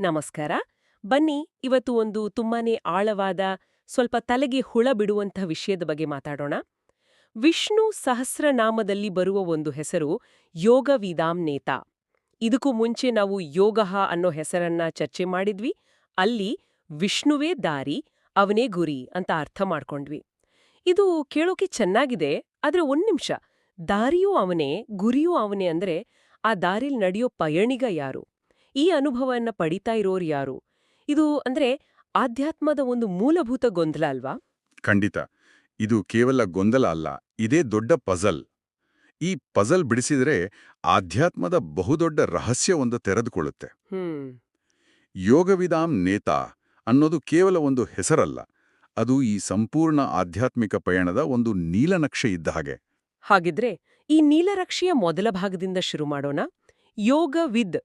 ನಮಸ್ಕಾರ. ಬನ್ನಿ, ಇವತ್ತು ಒಂದು ತುಂಬಾನೇ ಆಳವಾದ, ಸ್ವಲ್ಪ ತಲೆಗೆ ಹುಳ ಬಿಡುವಂಥ ವಿಷಯದ ಬಗ್ಗೆ ಮಾತಾಡೋಣ. ವಿಷ್ಣು ಸಹಸ್ರನಾಮದಲ್ಲಿ ಬರುವ ಒಂದು ಹೆಸರು ಯೋಗ ನೇತ. ಇದಕ್ಕೂ ಮುಂಚೆ ನಾವು ಯೋಗಃ ಅನ್ನೋ ಹೆಸರನ್ನ ಚರ್ಚೆ ಮಾಡಿದ್ವಿ. ಅಲ್ಲಿ ವಿಷ್ಣುವೇ ದಾರಿ, ಅವನೇ ಗುರಿ ಅಂತ ಅರ್ಥ ಮಾಡ್ಕೊಂಡ್ವಿ. ಇದು ಕೇಳೋಕೆ ಚೆನ್ನಾಗಿದೆ, ಆದರೆ ಒಂದು ನಿಮಿಷ. ದಾರಿಯೂ ಅವನೇ, ಗುರಿಯೂ ಅವನೇ ಅಂದ್ರೆ ಆ ದಾರಿಲಿ ನಡೆಯೋ ಪಯಣಿಗ ಯಾರು? ಈ ಅನುಭವವನ್ನ ಪಡಿತಾ ಇರೋರು ಯಾರು? ಇದು ಅಂದ್ರೆ ಆಧ್ಯಾತ್ಮದ ಒಂದು ಮೂಲಭೂತ ಗೊಂದಲ ಅಲ್ವಾ? ಖಂಡಿತ. ಇದು ಕೇವಲ ಗೊಂದಲ ಅಲ್ಲ ಇದೇ ದೊಡ್ಡ ಪಜಲ್. ಈ ಪಜಲ್ ಬಿಡಿಸಿದರೆ ಆಧ್ಯಾತ್ಮದ ಬಹುದೊಡ್ಡ ರಹಸ್ಯವೊಂದು ತೆರೆದುಕೊಳ್ಳುತ್ತೆ. ಹ್ಮ್. ಯೋಗವಿದಾಂ ನೇತಾ ಅನ್ನೋದು ಕೇವಲ ಒಂದು ಹೆಸರಲ್ಲ ಅದು ಈ ಸಂಪೂರ್ಣ ಆಧ್ಯಾತ್ಮಿಕ ಪಯಣದ ಒಂದು ನೀಲನಕ್ಷೆ ಇದ್ದ ಹಾಗೆ. ಹಾಗಿದ್ರೆ ಈ ನೀಲರಕ್ಷೆಯ ಮೊದಲ ಭಾಗದಿಂದ ಶುರು ಮಾಡೋಣ. ಯೋಗವಿದ್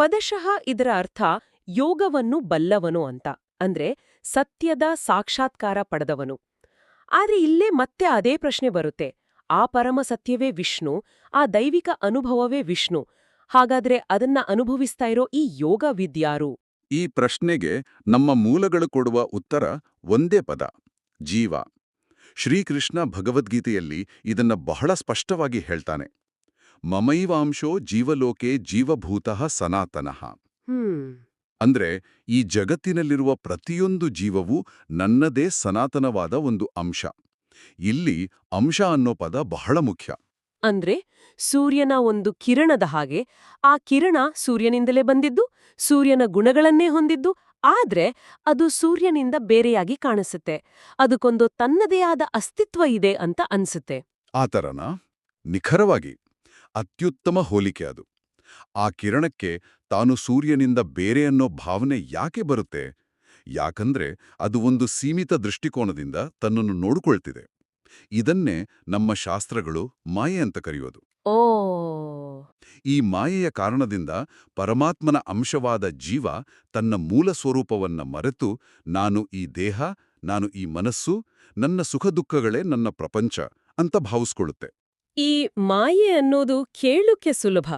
ಪದಶಃ ಇದರ ಅರ್ಥ ಯೋಗವನ್ನು ಬಲ್ಲವನು ಅಂತ. ಅಂದ್ರೆ ಸತ್ಯದ ಸಾಕ್ಷಾತ್ಕಾರ ಪಡೆದವನು. ಆದ್ರೆ ಇಲ್ಲೇ ಮತ್ತೆ ಅದೇ ಪ್ರಶ್ನೆ ಬರುತ್ತೆ. ಆ ಪರಮ ಸತ್ಯವೇ ವಿಷ್ಣು, ಆ ದೈವಿಕ ಅನುಭವವೇ ವಿಷ್ಣು. ಹಾಗಾದ್ರೆ ಅದನ್ನ ಅನುಭವಿಸ್ತಾ ಇರೋ ಈ ಯೋಗ ವಿದ್ಯಾರು ಈ ಪ್ರಶ್ನೆಗೆ ನಮ್ಮ ಮೂಲಗಳು ಕೊಡುವ ಉತ್ತರ ಒಂದೇ ಪದ, ಜೀವ. ಶ್ರೀಕೃಷ್ಣ ಭಗವದ್ಗೀತೆಯಲ್ಲಿ ಇದನ್ನ ಬಹಳ ಸ್ಪಷ್ಟವಾಗಿ ಹೇಳ್ತಾನೆ. ಮಮೈವಾಂಶೋ ಜೀವಲೋಕೆ ಜೀವಭೂತಃ ಸನಾತನಃ. ಅಂದ್ರೆ ಈ ಜಗತ್ತಿನಲ್ಲಿರುವ ಪ್ರತಿಯೊಂದು ಜೀವವು ನನ್ನದೇ ಸನಾತನವಾದ ಒಂದು ಅಂಶ. ಇಲ್ಲಿ ಅಂಶ ಅನ್ನೋ ಪದ ಬಹಳ ಮುಖ್ಯ. ಅಂದ್ರೆ ಸೂರ್ಯನ ಒಂದು ಕಿರಣದ ಹಾಗೆ ಆ ಕಿರಣ ಸೂರ್ಯನಿಂದಲೇ ಬಂದಿದ್ದು ಸೂರ್ಯನ ಗುಣಗಳನ್ನೇ ಹೊಂದಿದ್ದು ಆದ್ರೆ ಅದು ಸೂರ್ಯನಿಂದ ಬೇರೆಯಾಗಿ ಕಾಣಿಸುತ್ತೆ. ಅದಕ್ಕೊಂದು ತನ್ನದೇ ಆದ ಅಸ್ತಿತ್ವ ಇದೆ ಅಂತ ಅನ್ಸುತ್ತೆ. ಆ ಥರನ ನಿಖರವಾಗಿ. ಅತ್ಯುತ್ತಮ ಹೋಲಿಕೆ ಅದು. ಆ ಕಿರಣಕ್ಕೆ ತಾನು ಸೂರ್ಯನಿಂದ ಬೇರೆ ಅನ್ನೋ ಭಾವನೆ ಯಾಕೆ ಬರುತ್ತೆ? ಯಾಕಂದ್ರೆ ಅದು ಒಂದು ಸೀಮಿತ ದೃಷ್ಟಿಕೋನದಿಂದ ತನ್ನನ್ನು ನೋಡಿಕೊಳ್ತಿದೆ. ಇದನ್ನೇ ನಮ್ಮ ಶಾಸ್ತ್ರಗಳು ಮಾಯೆ ಅಂತ ಕರೆಯೋದು. ಓ! ಈ ಮಾಯೆಯ ಕಾರಣದಿಂದ ಪರಮಾತ್ಮನ ಅಂಶವಾದ ಜೀವ ತನ್ನ ಮೂಲ ಸ್ವರೂಪವನ್ನ ಮರೆತು ನಾನು ಈ ದೇಹ ನಾನು ಈ ಮನಸ್ಸು ನನ್ನ ಸುಖ ದುಃಖಗಳೇ ನನ್ನ ಪ್ರಪಂಚ ಅಂತ ಭಾವಿಸ್ಕೊಳ್ಳುತ್ತೆ. ಈ ಮಾಯೆ ಅನ್ನೋದು ಕೇಳುಕ್ಕೆ ಸುಲಭ.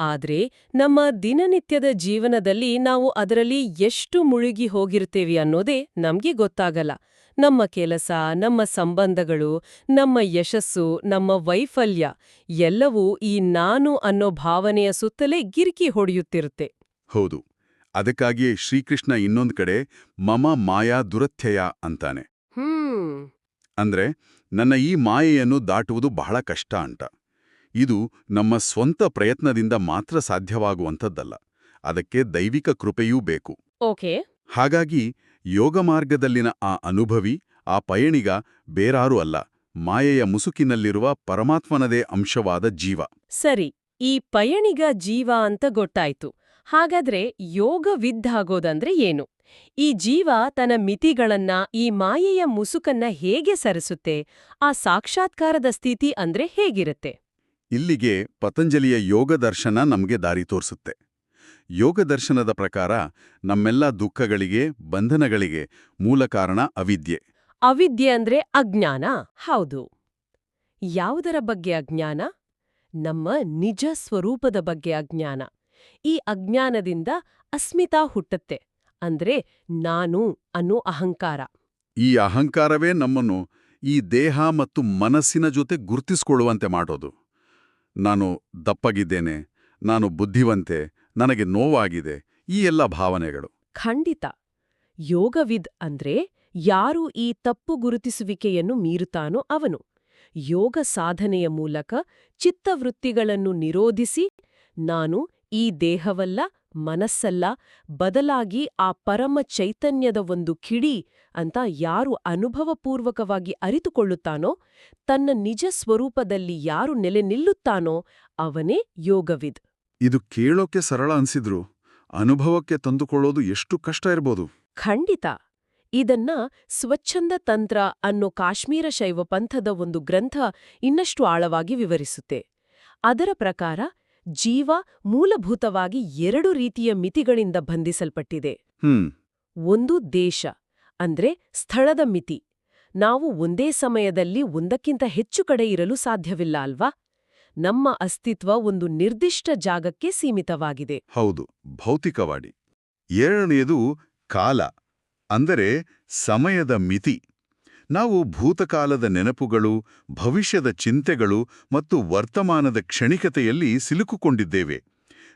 ಆದ್ರೆ ನಮ್ಮ ದಿನನಿತ್ಯದ ಜೀವನದಲ್ಲಿ ನಾವು ಅದರಲ್ಲಿ ಎಷ್ಟು ಮುಳುಗಿ ಹೋಗಿರ್ತೇವೆ ಅನ್ನೋದೇ ನಮ್ಗೆ ಗೊತ್ತಾಗಲ್ಲ. ನಮ್ಮ ಕೆಲಸ, ನಮ್ಮ ಸಂಬಂಧಗಳು, ನಮ್ಮ ಯಶಸ್ಸು, ನಮ್ಮ ವೈಫಲ್ಯ ಎಲ್ಲವೂ ಈ ನಾನು ಅನ್ನೋ ಭಾವನೆಯ ಸುತ್ತಲೇ ಗಿರ್ಕಿ ಹೊಡೆಯುತ್ತಿರುತ್ತೆ. ಹೌದು. ಅದಕ್ಕಾಗಿಯೇ ಶ್ರೀಕೃಷ್ಣ ಇನ್ನೊಂದು ಕಡೆ ಮಮ ಮಾಯಾ ದುರತ್ಯಯ ಅಂತಾನೆ. ಅಂದ್ರೆ ನನ್ನ ಈ ಮಾಯೆಯನ್ನು ದಾಟುವುದು ಬಹಳ ಕಷ್ಟ ಅಂತ. ಇದು ನಮ್ಮ ಸ್ವಂತ ಪ್ರಯತ್ನದಿಂದ ಮಾತ್ರ ಸಾಧ್ಯವಾಗುವಂಥದ್ದಲ್ಲ. ಅದಕ್ಕೆ ದೈವಿಕ ಕೃಪೆಯೂ ಬೇಕು. ಓಕೆ. ಹಾಗಾಗಿ ಯೋಗ ಮಾರ್ಗದಲ್ಲಿನ ಆ ಅನುಭವಿ ಆ ಪಯಣಿಗ ಬೇರಾರೂ ಅಲ್ಲ ಮಾಯೆಯ ಮುಸುಕಿನಲ್ಲಿರುವ ಪರಮಾತ್ಮನದೇ ಅಂಶವಾದ ಜೀವ. ಸರಿ ಈ ಪಯಣಿಗ ಜೀವ ಅಂತ ಗೊತ್ತಾಯ್ತು. ಹಾಗಾದ್ರೆ ಯೋಗವಿದ್ದಾಗೋದಂದ್ರೆ ಏನು? ಈ ಜೀವ ತನ್ನ ಮಿತಿಗಳನ್ನ ಈ ಮಾಯೆಯ ಮುಸುಕನ್ನ ಹೇಗೆ ಸರಿಸುತ್ತೆ? ಆ ಸಾಕ್ಷಾತ್ಕಾರದ ಸ್ಥಿತಿ ಅಂದ್ರೆ ಹೇಗಿರುತ್ತೆ? ಇಲ್ಲಿಗೆ ಪತಂಜಲಿಯ ಯೋಗ ದರ್ಶನ ನಮಗೆ ದಾರಿ ತೋರಿಸುತ್ತೆ. ಯೋಗ ದರ್ಶನದ ಪ್ರಕಾರ ನಮ್ಮೆಲ್ಲ ದುಃಖಗಳಿಗೆ ಬಂಧನಗಳಿಗೆ ಮೂಲ ಕಾರಣ ಅವಿದ್ಯೆ. ಅವಿದ್ಯೆ ಅಂದ್ರೆ ಅಜ್ಞಾನ? ಹೌದು. ಯಾವುದರ ಬಗ್ಗೆ ಅಜ್ಞಾನ? ನಮ್ಮ ನಿಜ ಸ್ವರೂಪದ ಬಗ್ಗೆ ಅಜ್ಞಾನ. ಈ ಅಜ್ಞಾನದಿಂದ ಅಸ್ಮಿತಾ ಹುಟ್ಟುತ್ತೆ ಅಂದ್ರೆ ನಾನು ಅನ್ನೋ ಅಹಂಕಾರ. ಈ ಅಹಂಕಾರವೇ ನಮ್ಮನ್ನು ಈ ದೇಹ ಮತ್ತು ಮನಸ್ಸಿನ ಜೊತೆ ಗುರುತಿಸಿಕೊಳ್ಳುವಂತೆ ಮಾಡೋದು. ನಾನು ದಪ್ಪಗಿದ್ದೇನೆ ನಾನು ಬುದ್ಧಿವಂತೆ ನನಗೆ ನೋವಾಗಿದೆ ಈ ಎಲ್ಲ ಭಾವನೆಗಳು. ಖಂಡಿತ. ಯೋಗವಿದ್ ಅಂದ್ರೆ ಯಾರು ಈ ತಪ್ಪು ಗುರುತಿಸುವಿಕೆಯನ್ನು ಮೀರುತ್ತಾನೋ ಅವನು. ಯೋಗ ಸಾಧನೆಯ ಮೂಲಕ ಚಿತ್ತವೃತ್ತಿಗಳನ್ನು ನಿರೋಧಿಸಿ ನಾನು ಈ ದೇಹವಲ್ಲ ಮನಸ್ಸಲ್ಲ ಬದಲಾಗಿ ಆ ಪರಮ ಚೈತನ್ಯದ ಒಂದು ಕಿಡಿ ಅಂತ ಯಾರು ಅನುಭವಪೂರ್ವಕವಾಗಿ ಅರಿತುಕೊಳ್ಳುತ್ತಾನೋ ತನ್ನ ನಿಜ ಸ್ವರೂಪದಲ್ಲಿ ಯಾರು ನೆಲೆ ನಿಲ್ಲುತ್ತಾನೋ ಅವನೇ ಯೋಗವಿದ್. ಇದು ಕೇಳೋಕೆ ಸರಳ ಅನ್ಸಿದ್ರು ಅನುಭವಕ್ಕೆ ತಂದುಕೊಳ್ಳೋದು ಎಷ್ಟು ಕಷ್ಟ ಇರ್ಬೋದು. ಖಂಡಿತ. ಇದನ್ನ ಸ್ವಚ್ಛಂದ ತಂತ್ರ ಅನ್ನೋ ಕಾಶ್ಮೀರ ಶೈವ ಪಂಥದ ಒಂದು ಗ್ರಂಥ ಇನ್ನಷ್ಟು ಆಳವಾಗಿ ವಿವರಿಸುತ್ತೆ. ಅದರ ಪ್ರಕಾರ ಜೀವ ಮೂಲಭೂತವಾಗಿ ಎರಡು ರೀತಿಯ ಮಿತಿಗಳಿಂದ ಬಂಧಿಸಲ್ಪಟ್ಟಿದೆ. ಒಂದು ದೇಶ ಅಂದ್ರೆ ಸ್ಥಳದ ಮಿತಿ. ನಾವು ಒಂದೇ ಸಮಯದಲ್ಲಿ ಒಂದಕ್ಕಿಂತ ಹೆಚ್ಚು ಕಡೆ ಇರಲು ಸಾಧ್ಯವಿಲ್ಲ ಅಲ್ವಾ? ನಮ್ಮ ಅಸ್ತಿತ್ವ ಒಂದು ನಿರ್ದಿಷ್ಟ ಜಾಗಕ್ಕೆ ಸೀಮಿತವಾಗಿದೆ. ಹೌದು ಭೌತಿಕವಾಡಿ. ಎರಡನೆಯದು ಕಾಲ ಅಂದರೆ ಸಮಯದ ಮಿತಿ. ನಾವು ಭೂತಕಾಲದ ನೆನಪುಗಳು ಭವಿಷ್ಯದ ಚಿಂತೆಗಳು ಮತ್ತು ವರ್ತಮಾನದ ಕ್ಷಣಿಕತೆಯಲ್ಲಿ ಸಿಲುಕುಕೊಂಡಿದ್ದೇವೆ.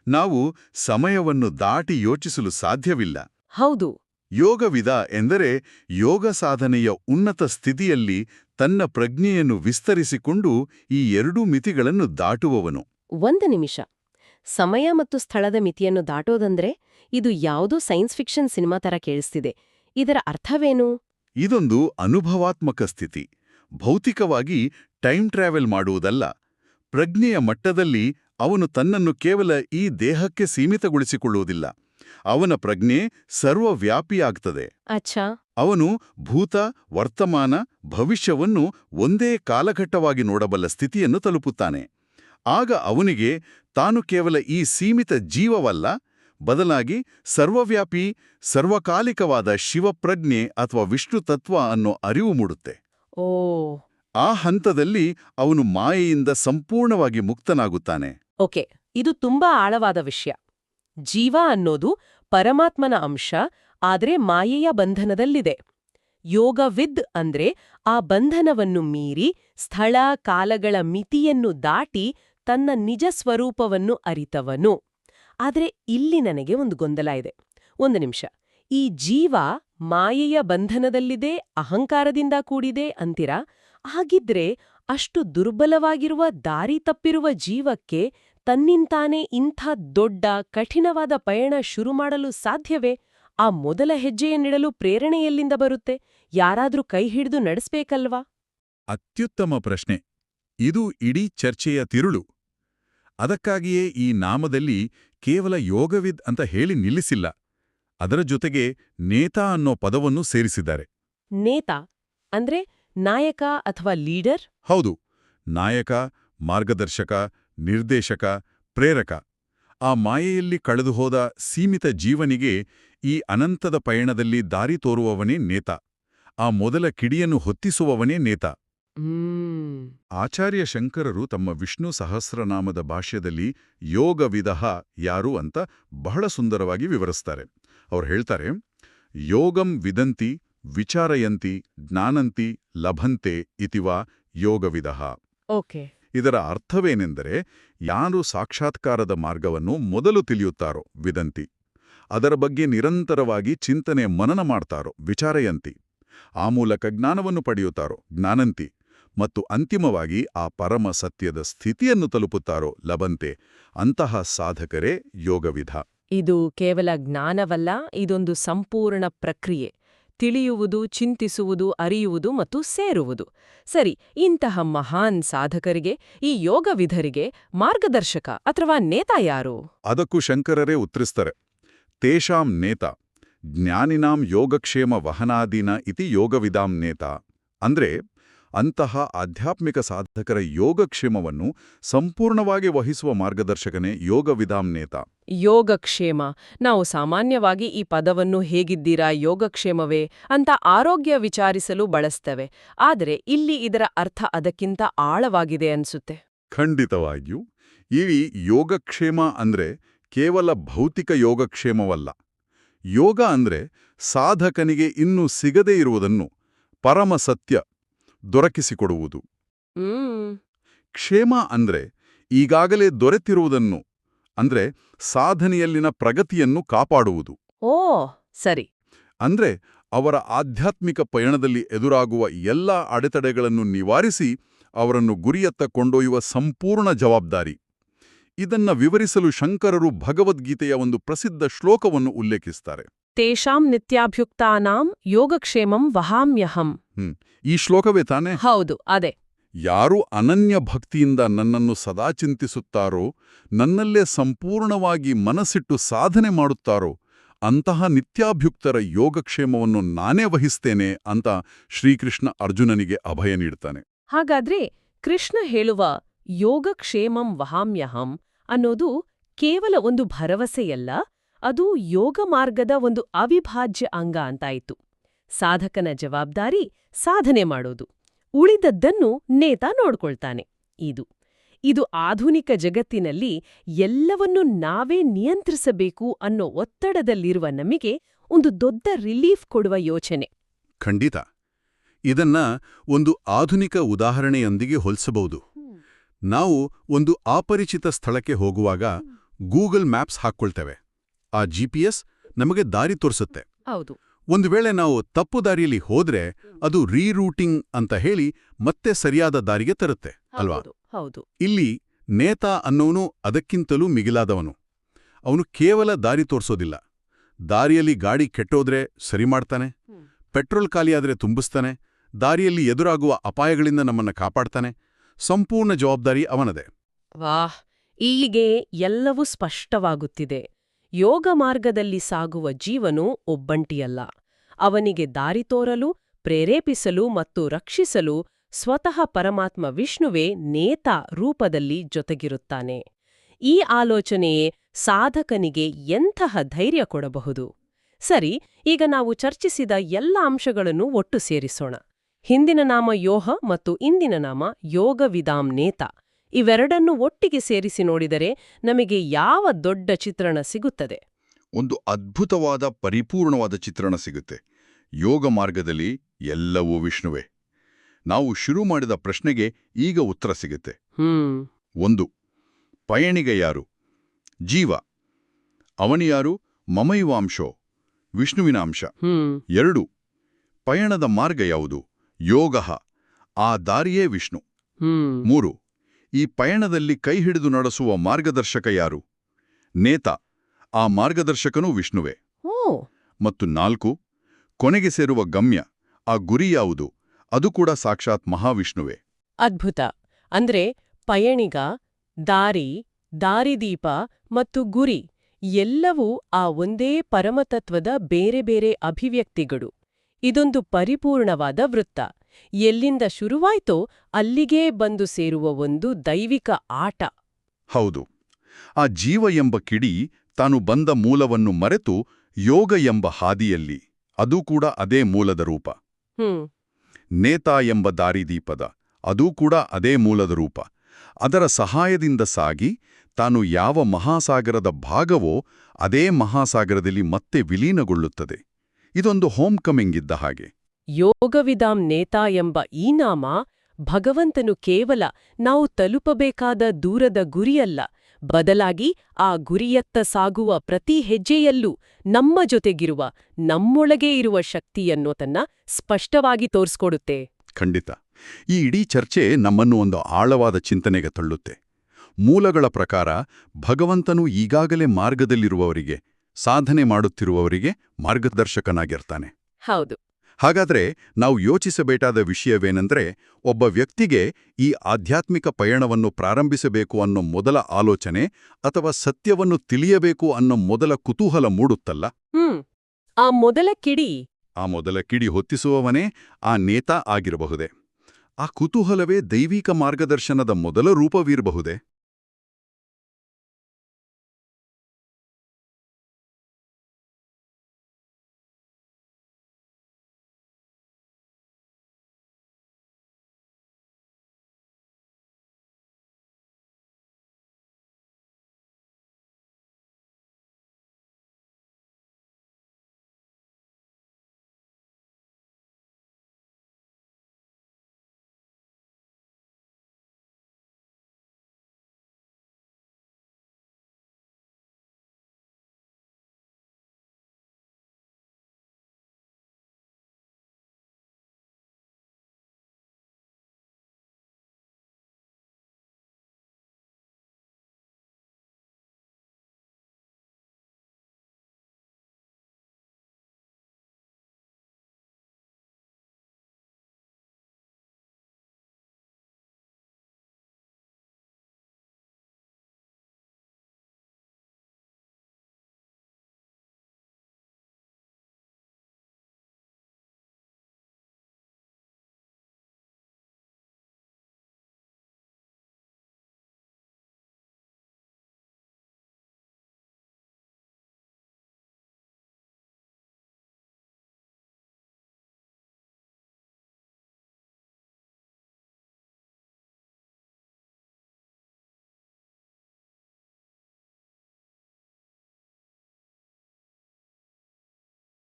ನಾವು ಸಮಯವನ್ನು ದಾಟಿ ಯೋಚಿಸಲು ಸಾಧ್ಯವಿಲ್ಲ. ಹೌದು. ಯೋಗವಿದ ಎಂದರೆ ಯೋಗ ಸಾಧನೆಯ ಉನ್ನತ ಸ್ಥಿತಿಯಲ್ಲಿ ತನ್ನ ಪ್ರಜ್ಞೆಯನ್ನು ವಿಸ್ತರಿಸಿಕೊಂಡು ಈ ಎರಡೂ ಮಿತಿಗಳನ್ನು ದಾಟುವವನು. ಒಂದು ನಿಮಿಷ. ಸಮಯ ಮತ್ತು ಸ್ಥಳದ ಮಿತಿಯನ್ನು ದಾಟೋದಂದ್ರೆ ಇದು ಯಾವುದೋ ಸೈನ್ಸ್ ಫಿಕ್ಷನ್ ಸಿನಿಮಾ ತರ ಕೇಳಿಸ್ತಿದೆ. ಇದರ ಅರ್ಥವೇನು? ಇದೊಂದು ಅನುಭವಾತ್ಮಕ ಸ್ಥಿತಿ. ಭೌತಿಕವಾಗಿ ಟೈಮ್ ಟ್ರಾವೆಲ್ ಮಾಡುವುದಲ್ಲ. ಪ್ರಜ್ಞೆಯ ಮಟ್ಟದಲ್ಲಿ ಅವನು ತನ್ನನ್ನು ಕೇವಲ ಈ ದೇಹಕ್ಕೆ ಸೀಮಿತಗೊಳಿಸಿಕೊಳ್ಳುವುದಿಲ್ಲ. ಅವನ ಪ್ರಜ್ಞೆ ಸರ್ವವ್ಯಾಪಿಯಾಗ್ತದೆ. ಅಚ್ಛಾ ಅವನು ಭೂತ ವರ್ತಮಾನ ಭವಿಷ್ಯವನ್ನು ಒಂದೇ ಕಾಲಘಟ್ಟವಾಗಿ ನೋಡಬಲ್ಲ ಸ್ಥಿತಿಯನ್ನು ತಲುಪುತ್ತಾನೆ. ಆಗ ಅವನಿಗೆ ತಾನು ಕೇವಲ ಈ ಸೀಮಿತ ಜೀವವಲ್ಲ ಬದಲಾಗಿ ಸರ್ವವ್ಯಾಪಿ ಸರ್ವಕಾಲಿಕವಾದ ಶಿವಪ್ರಜ್ಞೆ ಅಥವಾ ವಿಷ್ಣು ತತ್ವ ಅನ್ನೋ ಅರಿವು ಮೂಡುತ್ತೆ. ಓ. ಆ ಹಂತದಲ್ಲಿ ಅವನು ಮಾಯೆಯಿಂದ ಸಂಪೂರ್ಣವಾಗಿ ಮುಕ್ತನಾಗುತ್ತಾನೆ. ಓಕೆ ಇದು ತುಂಬಾ ಆಳವಾದ ವಿಷಯ. ಜೀವ ಅನ್ನೋದು ಪರಮಾತ್ಮನ ಅಂಶ ಆದರೆ ಮಾಯೆಯ ಬಂಧನದಲ್ಲಿದೆ. ಯೋಗವಿದ್ ಅಂದ್ರೆ ಆ ಬಂಧನವನ್ನು ಮೀರಿ ಸ್ಥಳ ಕಾಲಗಳ ಮಿತಿಯನ್ನು ದಾಟಿ ತನ್ನ ನಿಜ ಸ್ವರೂಪವನ್ನು ಅರಿತವನು. ಆದ್ರೆ ಇಲ್ಲಿ ನನಗೆ ಒಂದು ಗೊಂದಲ ಇದೆ. ಒಂದು ನಿಮಿಷ. ಈ ಜೀವ ಮಾಯೆಯ ಬಂಧನದಲ್ಲಿದೆ, ಅಹಂಕಾರದಿಂದ ಕೂಡಿದೆ ಅಂತೀರಾ? ಹಾಗಿದ್ರೆ ಅಷ್ಟು ದುರ್ಬಲವಾಗಿರುವ ದಾರಿ ತಪ್ಪಿರುವ ಜೀವಕ್ಕೆ ತನ್ನಿಂತಾನೇ ಇಂಥ ದೊಡ್ಡ, ಕಠಿಣವಾದ ಪಯಣ ಶುರು ಮಾಡಲು ಸಾಧ್ಯವೇ? ಆ ಮೊದಲ ಹೆಜ್ಜೆಯನ್ನಿಡಲು ಪ್ರೇರಣೆ ಎಲ್ಲಿಂದ ಬರುತ್ತೆ? ಯಾರಾದ್ರೂ ಕೈ ಹಿಡಿದು ನಡೆಸ್ಬೇಕಲ್ವಾ? ಅತ್ಯುತ್ತಮ ಪ್ರಶ್ನೆ. ಇದು ಇಡೀ ಚರ್ಚೆಯ ತಿರುಳು. ಅದಕ್ಕಾಗಿಯೇ ಈ ನಾಮದಲ್ಲಿ ಕೇವಲ ಯೋಗವಿದ್ ಅಂತ ಹೇಳಿ ನಿಲ್ಲಿಸಿಲ್ಲ. ಅದರ ಜೊತೆಗೆ ನೇತಾ ಅನ್ನೋ ಪದವನ್ನು ಸೇರಿಸಿದ್ದಾರೆ. ನೇತಾ ಅಂದ್ರೆ ನಾಯಕ ಅಥವಾ ಲೀಡರ್? ಹೌದು. ನಾಯಕ ಮಾರ್ಗದರ್ಶಕ ನಿರ್ದೇಶಕ ಪ್ರೇರಕ. ಆ ಮಾಯೆಯಲ್ಲಿ ಕಳೆದುಹೋದ ಸೀಮಿತ ಜೀವನಿಗೆ ಈ ಅನಂತದ ಪಯಣದಲ್ಲಿ ದಾರಿ ತೋರುವವನೇ ನೇತ. ಆ ಮೊದಲ ಕಿಡಿಯನ್ನು ಹೊತ್ತಿಸುವವನೇ ನೇತ. ಆಚಾರ್ಯ ಶಂಕರರು ತಮ್ಮ ವಿಷ್ಣು ಸಹಸ್ರನಾಮದ ಭಾಷ್ಯದಲ್ಲಿ ಯೋಗ ವಿಧ ಯಾರು ಅಂತ ಬಹಳ ಸುಂದರವಾಗಿ ವಿವರಿಸ್ತಾರೆ. ಅವ್ರು ಹೇಳ್ತಾರೆ ಯೋಗಂ ವಿದಂತಿ ವಿಚಾರಯಂತಿ ಜ್ಞಾನಂತಿ ಲಭಂತೆ ಇತಿವಾ ವಿಧ ಓಕೆ. ಇದರ ಅರ್ಥವೇನೆಂದರೆ ಯಾರು ಸಾಕ್ಷಾತ್ಕಾರದ ಮಾರ್ಗವನ್ನು ಮೊದಲು ತಿಳಿಯುತ್ತಾರೋ ವಿದಂತಿ ಅದರ ಬಗ್ಗೆ ನಿರಂತರವಾಗಿ ಚಿಂತನೆ ಮನನ ಮಾಡ್ತಾರೋ ವಿಚಾರಯಂತಿ ಆ ಮೂಲಕ ಜ್ಞಾನವನ್ನು ಪಡೆಯುತ್ತಾರೋ ಜ್ಞಾನಂತಿ ಮತ್ತು ಅಂತಿಮವಾಗಿ ಆ ಪರಮ ಸತ್ಯದ ಸ್ಥಿತಿಯನ್ನು ತಲುಪುತ್ತಾರೋ ಲಭಂತೆ ಅಂತಹ ಸಾಧಕರೇ ಯೋಗವಿಧ. ಇದು ಕೇವಲ ಜ್ಞಾನವಲ್ಲ ಇದೊಂದು ಸಂಪೂರ್ಣ ಪ್ರಕ್ರಿಯೆ. ತಿಳಿಯುವುದು ಚಿಂತಿಸುವುದು ಅರಿಯುವುದು ಮತ್ತು ಸೇರುವುದು. ಸರಿ ಇಂತಹ ಮಹಾನ್ ಸಾಧಕರಿಗೆ ಈ ಯೋಗವಿಧರಿಗೆ ಮಾರ್ಗದರ್ಶಕ ಅಥವಾ ನೇತ ಯಾರು? ಅದಕ್ಕೂ ಶಂಕರರೇ ಉತ್ತರಿಸ್ತಾರೆ. ತೇಷಾಂ ನೇತ ಜ್ಞಾನಿನಾಂ ಯೋಗಕ್ಷೇಮ ವಹನಾದಿನ ಇತಿ ಯೋಗವಿಧಾಂ ನೇತ. ಅಂದ್ರೆ ಅಂತಹ ಆಧ್ಯಾತ್ಮಿಕ ಸಾಧಕರ ಯೋಗಕ್ಷೇಮವನ್ನು ಸಂಪೂರ್ಣವಾಗಿ ವಹಿಸುವ ಮಾರ್ಗದರ್ಶಕನೇ ಯೋಗ ವಿಧಾಮ್ನೇತ ಯೋಗಕ್ಷೇಮ. ನಾವು ಸಾಮಾನ್ಯವಾಗಿ ಈ ಪದವನ್ನು ಹೇಗಿದ್ದೀರಾ ಯೋಗಕ್ಷೇಮವೇ ಅಂತ ಆರೋಗ್ಯ ವಿಚಾರಿಸಲು ಬಳಸ್ತೇವೆ. ಆದರೆ ಇಲ್ಲಿ ಇದರ ಅರ್ಥ ಅದಕ್ಕಿಂತ ಆಳವಾಗಿದೆ ಅನ್ಸುತ್ತೆ. ಖಂಡಿತವಾಗಿಯೂ. ಈ ಯೋಗಕ್ಷೇಮ ಅಂದ್ರೆ ಕೇವಲ ಭೌತಿಕ ಯೋಗಕ್ಷೇಮವಲ್ಲ. ಯೋಗ ಅಂದ್ರೆ ಸಾಧಕನಿಗೆ ಇನ್ನೂ ಸಿಗದೇ ಇರುವುದನ್ನು ಪರಮ ಸತ್ಯ ದೊರಕಿಸಿಕೊಡುವುದು. ಕ್ಷೇಮ ಅಂದ್ರೆ ಈಗಾಗಲೇ ದೊರೆತಿರುವುದನ್ನು ಅಂದ್ರೆ ಸಾಧನೆಯಲ್ಲಿನ ಪ್ರಗತಿಯನ್ನು ಕಾಪಾಡುವುದು. ಓ ಸರಿ. ಅಂದ್ರೆ ಅವರ ಆಧ್ಯಾತ್ಮಿಕ ಪಯಣದಲ್ಲಿ ಎದುರಾಗುವ ಎಲ್ಲ ಅಡೆತಡೆಗಳನ್ನು ನಿವಾರಿಸಿ ಅವರನ್ನು ಗುರಿಯತ್ತ ಕೊಂಡೊಯ್ಯುವ ಸಂಪೂರ್ಣ ಜವಾಬ್ದಾರಿ. ಇದನ್ನ ವಿವರಿಸಲು ಶಂಕರರು ಭಗವದ್ಗೀತೆಯ ಒಂದು ಪ್ರಸಿದ್ಧ ಶ್ಲೋಕವನ್ನು ಉಲ್ಲೇಖಿಸ್ತಾರೆ. ತೇಷಾಂ ನಿತ್ಯಾಭ್ಯುಕ್ತಾನಾಂ ಯೋಗಕ್ಷೇಮಂ ವಹಾಮ್ಯಹಂ. ಹ್ಮ್. ಈ ಶ್ಲೋಕವೇ ತಾನೆ? ಹೌದು ಅದೇ. ಯಾರು ಅನನ್ಯ ಭಕ್ತಿಯಿಂದ ನನ್ನನ್ನು ಸದಾ ಚಿಂತಿಸುತ್ತಾರೋ ನನ್ನಲ್ಲೇ ಸಂಪೂರ್ಣವಾಗಿ ಮನಸ್ಸಿಟ್ಟು ಸಾಧನೆ ಮಾಡುತ್ತಾರೋ ಅಂತಹ ನಿತ್ಯಾಭ್ಯುಕ್ತರ ಯೋಗಕ್ಷೇಮವನ್ನು ನಾನೇ ವಹಿಸ್ತೇನೆ ಅಂತ ಶ್ರೀಕೃಷ್ಣ ಅರ್ಜುನನಿಗೆ ಅಭಯ ನೀಡ್ತಾನೆ. ಹಾಗಾದ್ರೆ ಕೃಷ್ಣ ಹೇಳುವ ಯೋಗಕ್ಷೇಮಂ ವಹಾಮ್ಯಹಂ ಅನ್ನೋದು ಕೇವಲ ಒಂದು ಭರವಸೆಯಲ್ಲ ಅದು ಯೋಗ ಮಾರ್ಗದ ಒಂದು ಅವಿಭಾಜ್ಯ ಅಂಗ ಅಂತಾಯಿತು. ಸಾಧಕನ ಜವಾಬ್ದಾರಿ ಸಾಧನೆ ಮಾಡೋದು. ಉಳಿದದ್ದನ್ನು ನೇತ ನೋಡ್ಕೊಳ್ತಾನೆ ಇದು. ಇದು ಆಧುನಿಕ ಜಗತ್ತಿನಲ್ಲಿ ಎಲ್ಲವನ್ನೂ ನಾವೇ ನಿಯಂತ್ರಿಸಬೇಕು ಅನ್ನೋ ಒತ್ತಡದಲ್ಲಿರುವ ನಮಗೆ ಒಂದು ದೊಡ್ಡ ರಿಲೀಫ್ ಕೊಡುವ ಯೋಚನೆ. ಖಂಡಿತ. ಇದನ್ನ ಒಂದು ಆಧುನಿಕ ಉದಾಹರಣೆಯೊಂದಿಗೆ ಹೋಲಿಸಬಹುದು. ನಾವು ಒಂದು ಅಪರಿಚಿತ ಸ್ಥಳಕ್ಕೆ ಹೋಗುವಾಗ ಗೂಗಲ್ ಮ್ಯಾಪ್ಸ್ ಹಾಕ್ಕೊಳ್ತೇವೆ. ಆ ಜಿಪಿಎಸ್ ನಮಗೆ ದಾರಿ ತೋರಿಸುತ್ತೆ. ಹೌದು. ಒಂದು ವೇಳೆ ನಾವು ತಪ್ಪು ದಾರಿಯಲ್ಲಿ ಹೋದ್ರೆ ಅದು ರೀರೂಟಿಂಗ್ ಅಂತ ಹೇಳಿ ಮತ್ತೆ ಸರಿಯಾದ ದಾರಿಗೆ ತರುತ್ತೆ ಅಲ್ವಾ? ಹೌದು, ಇಲ್ಲಿ ನೇತಾ ಅನ್ನೋನು ಅದಕ್ಕಿಂತಲೂ ಮಿಗಿಲಾದವನು. ಅವನು ಕೇವಲ ದಾರಿ ತೋರಿಸೋದಿಲ್ಲ. ದಾರಿಯಲ್ಲಿ ಗಾಡಿ ಕೆಟ್ಟೋದ್ರೆ ಸರಿ ಮಾಡ್ತಾನೆ. ಪೆಟ್ರೋಲ್ ಖಾಲಿಯಾದ್ರೆ ತುಂಬಿಸ್ತಾನೆ ದಾರಿಯಲ್ಲಿ ಎದುರಾಗುವ ಅಪಾಯಗಳಿಂದ ನಮ್ಮನ್ನ ಕಾಪಾಡ್ತಾನೆ ಸಂಪೂರ್ಣ ಜವಾಬ್ದಾರಿ ಅವನದೇ. ವಾಹ್ ಈಗೆ ಎಲ್ಲವೂ ಸ್ಪಷ್ಟವಾಗುತ್ತಿದೆ. ಯೋಗ ಮಾರ್ಗದಲ್ಲಿ ಸಾಗುವ ಜೀವನು ಒಬ್ಬಂಟಿಯಲ್ಲ. ಅವನಿಗೆ ದಾರಿ ತೋರಲು, ಪ್ರೇರೇಪಿಸಲು ಮತ್ತು ರಕ್ಷಿಸಲು ಸ್ವತಃ ಪರಮಾತ್ಮ ವಿಷ್ಣುವೇ ನೇತಾ ರೂಪದಲ್ಲಿ ಜೊತೆಗಿರುತ್ತಾನೆ. ಈ ಆಲೋಚನೆಯೇ ಸಾಧಕನಿಗೆ ಎಂತಹ ಧೈರ್ಯ ಕೊಡಬಹುದು? ಸರಿ, ಈಗ ನಾವು ಚರ್ಚಿಸಿದ ಎಲ್ಲ ಅಂಶಗಳನ್ನು ಒಟ್ಟು ಸೇರಿಸೋಣ. ಹಿಂದಿನ ನಾಮ ಯೋಹ ಮತ್ತು ಇಂದಿನ ನಾಮ ಯೋಗ ವಿದಾಂ ನೇತ. ಇವೆರಡನ್ನು ಒಟ್ಟಿಗೆ ಸೇರಿಸಿ ನೋಡಿದರೆ ನಮಗೆ ಯಾವ ದೊಡ್ಡ ಚಿತ್ರಣ ಸಿಗುತ್ತದೆ? ಒಂದು ಅದ್ಭುತವಾದ ಪರಿಪೂರ್ಣವಾದ ಚಿತ್ರಣ ಸಿಗುತ್ತೆ. ಯೋಗ ಮಾರ್ಗದಲ್ಲಿ ಎಲ್ಲವೂ ವಿಷ್ಣುವೆ. ನಾವು ಶುರು ಮಾಡಿದ ಪ್ರಶ್ನೆಗೆ ಈಗ ಉತ್ತರ ಸಿಗುತ್ತೆ. ಒಂದು ಪಯಣಿಗ ಯಾರು? ಜೀವ. ಅವನಿಯಾರು ಮಮೈವಾಂಶೋ ವಿಷ್ಣುವಿನ ಅಂಶ ಎರಡು ಪಯಣದ ಮಾರ್ಗ ಯಾವುದು? ಯೋಗ ಆ ದಾರಿಯೇ ವಿಷ್ಣು. ಮೂರು ಈ ಪಯಣದಲ್ಲಿ ಕೈ ಹಿಡಿದು ನಡೆಸುವ ಮಾರ್ಗದರ್ಶಕ ಯಾರು? ನೇತ. ಆ ಮಾರ್ಗದರ್ಶಕನೂ ವಿಷ್ಣುವೆ. ಓ ಮತ್ತು ನಾಲ್ಕು ಕೊನೆಗೆ ಸೇರುವ ಗಮ್ಯ ಆ ಗುರಿ ಯಾವುದು? ಅದು ಕೂಡ ಸಾಕ್ಷಾತ್ ಮಹಾವಿಷ್ಣುವೆ. ಅದ್ಭುತ. ಅಂದ್ರೆ ಪಯಣಿಗ ದಾರಿ ದಾರಿದೀಪ ಮತ್ತು ಗುರಿ ಎಲ್ಲವೂ ಆ ಒಂದೇ ಪರಮತತ್ವದ ಬೇರೆ ಬೇರೆ ಅಭಿವ್ಯಕ್ತಿಗಳು. ಇದೊಂದು ಪರಿಪೂರ್ಣವಾದ ವೃತ್ತ. ಎಲ್ಲಿಂದ ಶುರುವಾಯ್ತೋ ಅಲ್ಲಿಗೇ ಬಂದು ಸೇರುವ ಒಂದು ದೈವಿಕ ಆಟ. ಹೌದು. ಆ ಜೀವ ಎಂಬ ಕಿಡಿ ತಾನು ಬಂದ ಮೂಲವನ್ನು ಮರೆತು ಯೋಗ ಎಂಬ ಹಾದಿಯಲ್ಲಿ. ಅದೂ ಕೂಡ ಅದೇ ಮೂಲದ ರೂಪ. ನೇತಾ ಎಂಬ ದಾರಿದೀಪದ ಅದೂ ಕೂಡ ಅದೇ ಮೂಲದ ರೂಪ. ಅದರ ಸಹಾಯದಿಂದ ಸಾಗಿ ತಾನು ಯಾವ ಮಹಾಸಾಗರದ ಭಾಗವೋ ಅದೇ ಮಹಾಸಾಗರದಲ್ಲಿ ಮತ್ತೆ ವಿಲೀನಗೊಳ್ಳುತ್ತದೆ. ಇದೊಂದು ಹೋಮ್ ಕಮಿಂಗ್ ಇದ್ದ ಹಾಗೆ. ಯೋಗವಿದಾಂ ನೇತಾ ಎಂಬ ಈ ನಾಮ ಭಗವಂತನು ಕೇವಲ ನಾವು ತಲುಪಬೇಕಾದ ದೂರದ ಗುರಿಯಲ್ಲ. ಬದಲಾಗಿ ಆ ಗುರಿಯತ್ತ ಸಾಗುವ ಪ್ರತಿ ಹೆಜ್ಜೆಯಲ್ಲೂ ನಮ್ಮ ಜೊತೆಗಿರುವ ನಮ್ಮೊಳಗೇ ಇರುವ ಶಕ್ತಿ ತನ್ನ ಸ್ಪಷ್ಟವಾಗಿ ತೋರಿಸ್ಕೊಡುತ್ತೆ. ಖಂಡಿತ. ಈ ಇಡೀ ಚರ್ಚೆ ನಮ್ಮನ್ನು ಒಂದು ಆಳವಾದ ಚಿಂತನೆಗೆ ತಳ್ಳುತ್ತೆ. ಮೂಲಗಳ ಪ್ರಕಾರ ಭಗವಂತನು ಈಗಾಗಲೇ ಮಾರ್ಗದಲ್ಲಿರುವವರಿಗೆ ಸಾಧನೆ ಮಾಡುತ್ತಿರುವವರಿಗೆ ಮಾರ್ಗದರ್ಶಕನಾಗಿರ್ತಾನೆ. ಹೌದು. ಹಾಗಾದ್ರೆ ನಾವು ಯೋಚಿಸಬೇಕಾದ ವಿಷಯವೇನೆಂದರೆ ಒಬ್ಬ ವ್ಯಕ್ತಿಗೆ ಈ ಆಧ್ಯಾತ್ಮಿಕ ಪಯಣವನ್ನು ಪ್ರಾರಂಭಿಸಬೇಕು ಅನ್ನೋ ಮೊದಲ ಆಲೋಚನೆ ಅಥವಾ ಸತ್ಯವನ್ನು ತಿಳಿಯಬೇಕು ಅನ್ನೋ ಮೊದಲ ಕುತೂಹಲ ಮೂಡುತ್ತಲ್ಲ? ಆ ಮೊದಲ ಕಿಡಿ. ಆ ಮೊದಲ ಕಿಡಿ ಹೊತ್ತಿಸುವವನೇ ಆ ನೇತಾ ಆಗಿರಬಹುದೇ? ಆ ಕುತೂಹಲವೇ ದೈವಿಕ ಮಾರ್ಗದರ್ಶನದ ಮೊದಲ ರೂಪವಿರಬಹುದೇ?